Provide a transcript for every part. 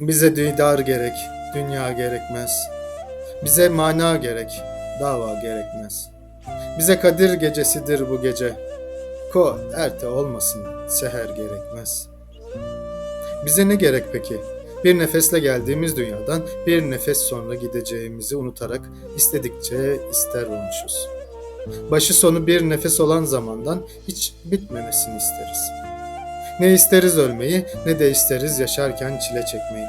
Bize didar gerek, dünya gerekmez. Bize mana gerek, dava gerekmez. Bize Kadir gecesidir bu gece. Ko erte olmasın, seher gerekmez. Bize ne gerek peki? Bir nefesle geldiğimiz dünyadan bir nefes sonra gideceğimizi unutarak istedikçe ister olmuşuz. Başı sonu bir nefes olan zamandan hiç bitmemesini isteriz. Ne isteriz ölmeyi ne de isteriz yaşarken çile çekmeyi.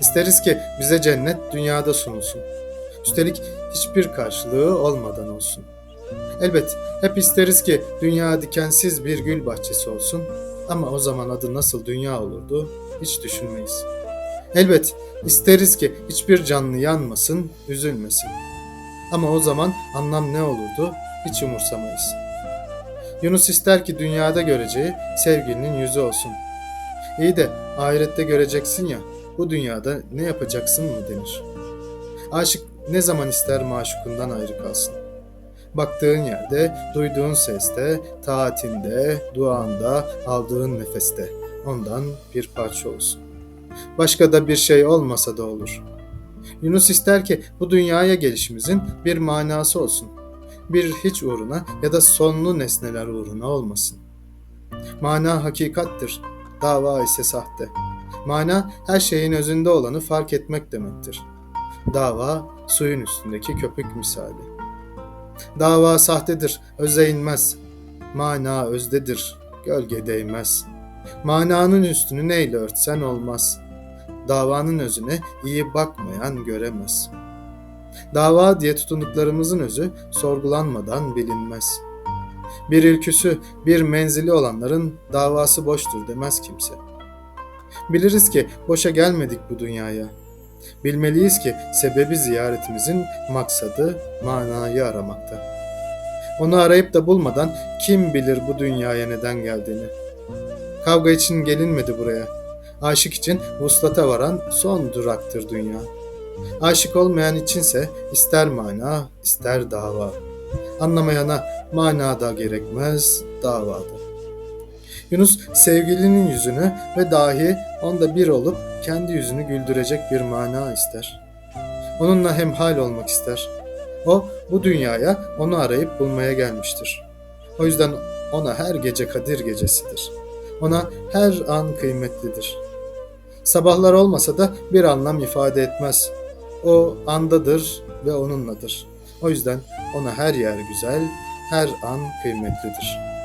İsteriz ki bize cennet dünyada sunulsun. Üstelik hiçbir karşılığı olmadan olsun. Elbet hep isteriz ki dünya dikensiz bir gül bahçesi olsun ama o zaman adı nasıl dünya olurdu hiç düşünmeyiz. Elbet isteriz ki hiçbir canlı yanmasın, üzülmesin. Ama o zaman anlam ne olurdu hiç umursamayız. Yunus ister ki dünyada göreceği sevgilinin yüzü olsun. İyi de ahirette göreceksin ya, bu dünyada ne yapacaksın mı denir. Aşık ne zaman ister maşukundan ayrı kalsın. Baktığın yerde, duyduğun seste, taatinde, duanda, aldığın nefeste ondan bir parça olsun. Başka da bir şey olmasa da olur. Yunus ister ki bu dünyaya gelişimizin bir manası olsun. Bir hiç uğruna ya da sonlu nesneler uğruna olmasın. Mana hakikattir, dava ise sahte. Mana her şeyin özünde olanı fark etmek demektir. Dava suyun üstündeki köpük misali. Dava sahtedir, öze inmez. Mana özdedir, gölge değmez. Mananın üstünü neyle örtsen olmaz. Davanın özüne iyi bakmayan göremez. Dava diye tutunduklarımızın özü sorgulanmadan bilinmez. Bir ülküsü, bir menzili olanların davası boştur demez kimse. Biliriz ki boşa gelmedik bu dünyaya. Bilmeliyiz ki sebebi ziyaretimizin maksadı manayı aramakta. Onu arayıp da bulmadan kim bilir bu dünyaya neden geldiğini. Kavga için gelinmedi buraya. Aşık için vuslata varan son duraktır dünya. Aşık olmayan içinse ister mana, ister dava. Anlamayana manada gerekmez, davada. Yunus sevgilinin yüzünü ve dahi onda bir olup kendi yüzünü güldürecek bir mana ister. Onunla hemhal olmak ister. O bu dünyaya onu arayıp bulmaya gelmiştir. O yüzden ona her gece Kadir gecesidir. Ona her an kıymetlidir. Sabahlar olmasa da bir anlam ifade etmez. O andadır ve onunladır. O yüzden ona her yer güzel, her an kıymetlidir.''